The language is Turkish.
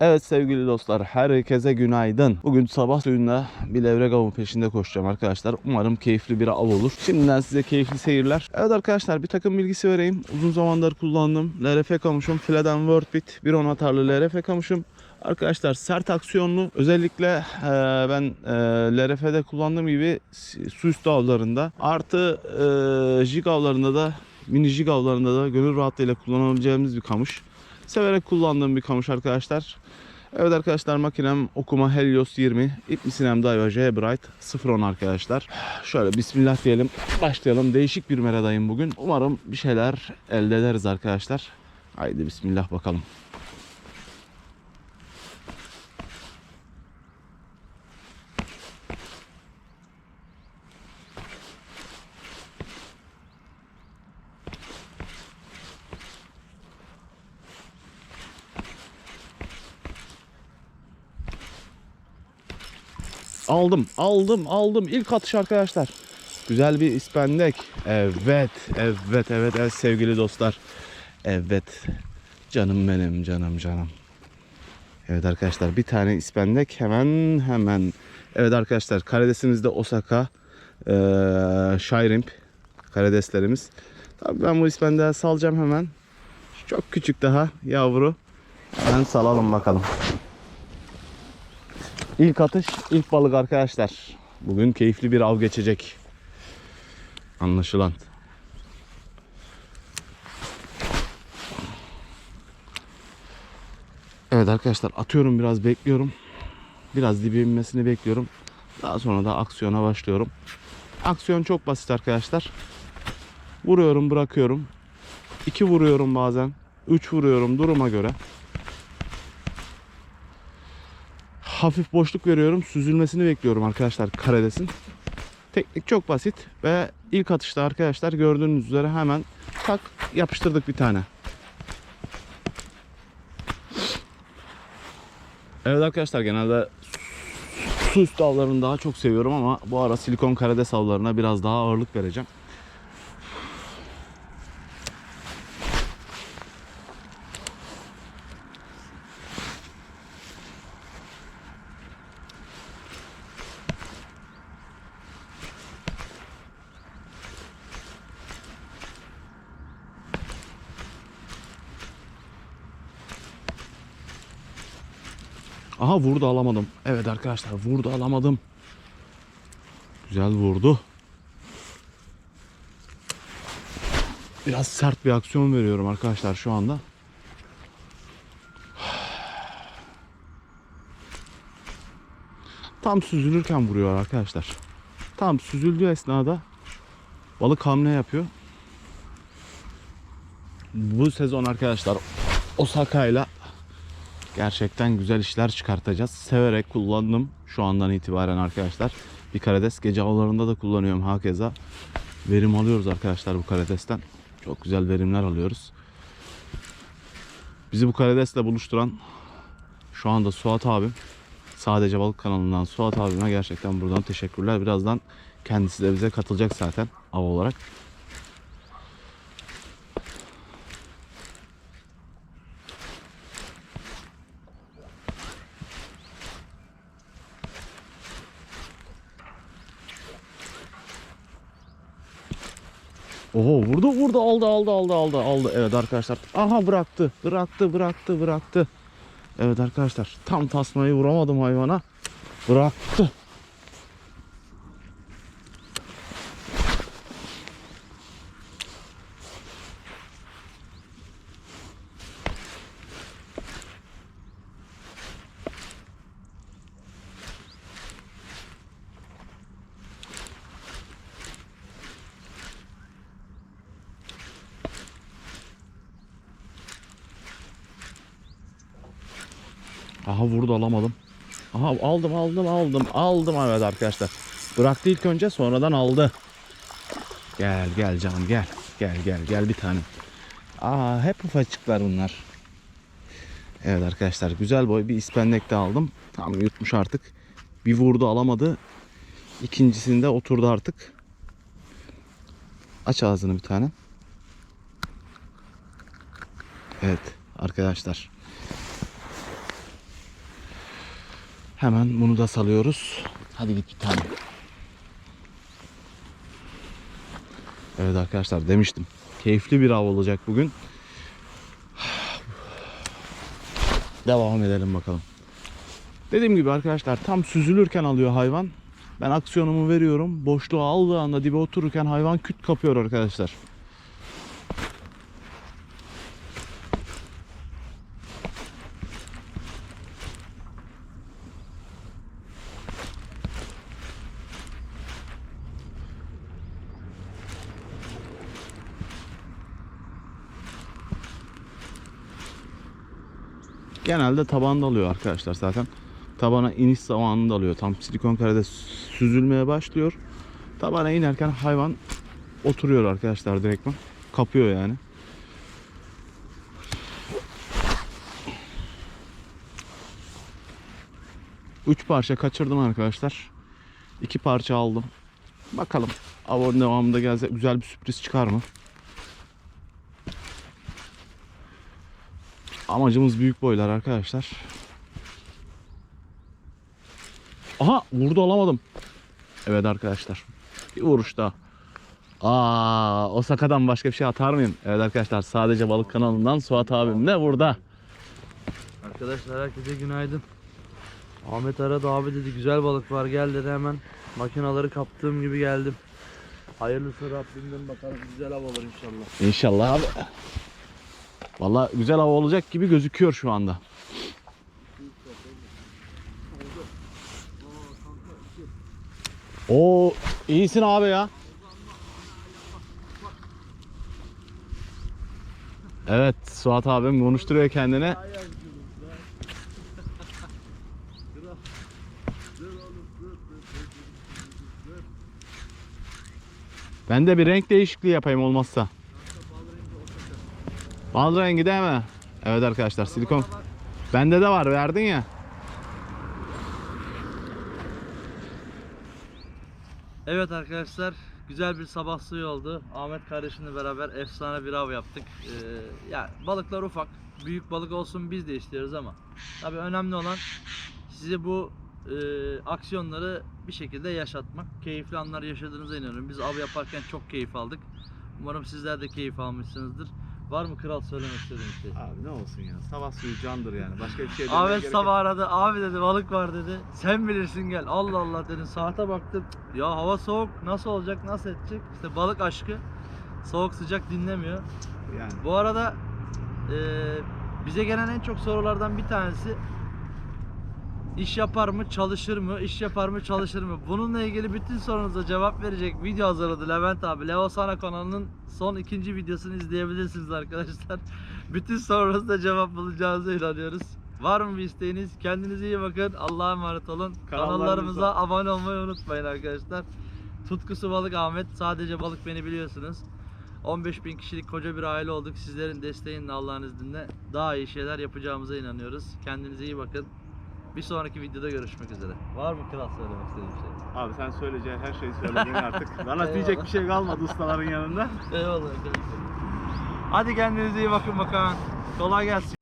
Evet sevgili dostlar herkese günaydın. Bugün sabah suyunda bir levrek avı peşinde koşacağım arkadaşlar. Umarım keyifli bir av olur. Şimdiden size keyifli seyirler. Evet arkadaşlar bir takım bilgisi vereyim. Uzun zamandır kullandığım LRF kamışım. Fleden Wordbit 1.10 atarlı LRF kamışım. Arkadaşlar sert aksiyonlu özellikle e, ben e, LRF'de kullandığım gibi su üstü avlarında artı e, jig avlarında da mini jig avlarında da gönül rahatlığıyla kullanabileceğimiz bir kamış. Severek kullandığım bir kamış arkadaşlar. Evet arkadaşlar makinem okuma Helios 20. İp misinem Daiwa J Bright 010 arkadaşlar. Şöyle bismillah diyelim. Başlayalım. Değişik bir meradayım bugün. Umarım bir şeyler elde ederiz arkadaşlar. Haydi bismillah bakalım. Aldım, aldım, aldım. İlk atış arkadaşlar. Güzel bir ispendek. Evet, evet, evet, evet sevgili dostlar. Evet. Canım benim, canım, canım. Evet arkadaşlar bir tane ispendek hemen hemen. Evet arkadaşlar karidesimizde Osaka, ee, Shrimp karideslerimiz. Tabii ben bu ispendeği salacağım hemen. Çok küçük daha yavru. Hemen salalım bakalım. İlk atış, ilk balık arkadaşlar. Bugün keyifli bir av geçecek. Anlaşılan. Evet arkadaşlar atıyorum biraz bekliyorum. Biraz dibe inmesini bekliyorum. Daha sonra da aksiyona başlıyorum. Aksiyon çok basit arkadaşlar. Vuruyorum bırakıyorum. 2 vuruyorum bazen. 3 vuruyorum duruma göre. Hafif boşluk veriyorum. Süzülmesini bekliyorum arkadaşlar karidesin. Teknik çok basit ve ilk atışta arkadaşlar gördüğünüz üzere hemen tak yapıştırdık bir tane. Evet arkadaşlar genelde su üstü avlarını daha çok seviyorum ama bu ara silikon karides avlarına biraz daha ağırlık vereceğim. Aha vurdu alamadım. Evet arkadaşlar vurdu alamadım. Güzel vurdu. Biraz sert bir aksiyon veriyorum arkadaşlar şu anda. Tam süzülürken vuruyor arkadaşlar. Tam süzüldüğü esnada balık hamle yapıyor. Bu sezon arkadaşlar Osaka ile gerçekten güzel işler çıkartacağız. Severek kullandım şu andan itibaren arkadaşlar. Bir karides gece avlarında da kullanıyorum hakeza. Verim alıyoruz arkadaşlar bu karidesten. Çok güzel verimler alıyoruz. Bizi bu karidesle buluşturan şu anda Suat abim. Sadece Balık kanalından Suat abime gerçekten buradan teşekkürler. Birazdan kendisi de bize katılacak zaten av olarak. Oho vurdu vurdu aldı aldı aldı aldı aldı. Evet arkadaşlar. Aha bıraktı bıraktı bıraktı bıraktı. Evet arkadaşlar tam tasmayı vuramadım hayvana. Bıraktı. Aha vurdu alamadım. Aha aldım aldım aldım aldım evet arkadaşlar. Bıraktı ilk önce sonradan aldı. Gel gel canım gel. Gel gel gel bir tane. Aa hep ufacıklar bunlar. Evet arkadaşlar güzel boy bir ispendek de aldım. Tam yutmuş artık. Bir vurdu alamadı. İkincisinde oturdu artık. Aç ağzını bir tane. Evet arkadaşlar. Hemen bunu da salıyoruz. Hadi git bir tane. Evet arkadaşlar demiştim. Keyifli bir av olacak bugün. Devam edelim bakalım. Dediğim gibi arkadaşlar tam süzülürken alıyor hayvan. Ben aksiyonumu veriyorum. Boşluğu aldığı anda dibe otururken hayvan küt kapıyor arkadaşlar. Genelde tabanda alıyor arkadaşlar zaten. Tabana iniş zamanında alıyor. Tam silikon karede süzülmeye başlıyor. Tabana inerken hayvan oturuyor arkadaşlar direktman. Kapıyor yani. Üç parça kaçırdım arkadaşlar. İki parça aldım. Bakalım avon devamında gelse güzel bir sürpriz çıkar mı? Amacımız büyük boylar arkadaşlar. Aha vurdu alamadım. Evet arkadaşlar. Bir vuruş daha. Aa, o sakadan başka bir şey atar mıyım? Evet arkadaşlar sadece balık kanalından Suat abim de burada. Arkadaşlar herkese günaydın. Ahmet aradı abi dedi güzel balık var gel dedi hemen makinaları kaptığım gibi geldim. Hayırlısı Rabbimden bakalım güzel av olur inşallah. İnşallah abi. Vallahi güzel hava olacak gibi gözüküyor şu anda. Oo iyisin abi ya. Evet Suat abim konuşturuyor kendini. Ben de bir renk değişikliği yapayım olmazsa. Bal rengi değil mi? Evet arkadaşlar silikon. Bende de var verdin ya. Evet arkadaşlar güzel bir sabah suyu oldu. Ahmet kardeşimle beraber efsane bir av yaptık. Ee, ya balıklar ufak. Büyük balık olsun biz de istiyoruz ama tabii önemli olan size bu e, aksiyonları bir şekilde yaşatmak. Keyifli anlar yaşadığınıza inanıyorum. Biz av yaparken çok keyif aldık. Umarım sizler de keyif almışsınızdır. Var mı kral söylemek istediğin şey? Abi ne olsun ya. Sabah suyu candır yani. Başka bir şey Ahmet sabah aradı. Abi dedi balık var dedi. Sen bilirsin gel. Allah Allah dedim. Saate baktım. Ya hava soğuk. Nasıl olacak? Nasıl edecek? İşte balık aşkı. Soğuk sıcak dinlemiyor. Yani. Bu arada eee, bize gelen en çok sorulardan bir tanesi iş yapar mı, çalışır mı, iş yapar mı, çalışır mı? Bununla ilgili bütün sorunuza cevap verecek video hazırladı Levent abi. Leo Sana kanalının son ikinci videosunu izleyebilirsiniz arkadaşlar. Bütün sorunuza cevap bulacağınıza inanıyoruz. Var mı bir isteğiniz? Kendinize iyi bakın. Allah'a emanet olun. Kanallarımıza- abone olmayı unutmayın arkadaşlar. Tutkusu Balık Ahmet. Sadece balık beni biliyorsunuz. 15 bin kişilik koca bir aile olduk. Sizlerin desteğiyle Allah'ın izniyle daha iyi şeyler yapacağımıza inanıyoruz. Kendinize iyi bakın. Bir sonraki videoda görüşmek üzere. Var mı kral söylemek istediğin bir şey? Abi sen söyleyeceğin her şeyi söyledin artık. Bana diyecek bir şey kalmadı ustaların yanında. Eyvallah. Hadi kendinize iyi bakın bakalım. Kolay gelsin.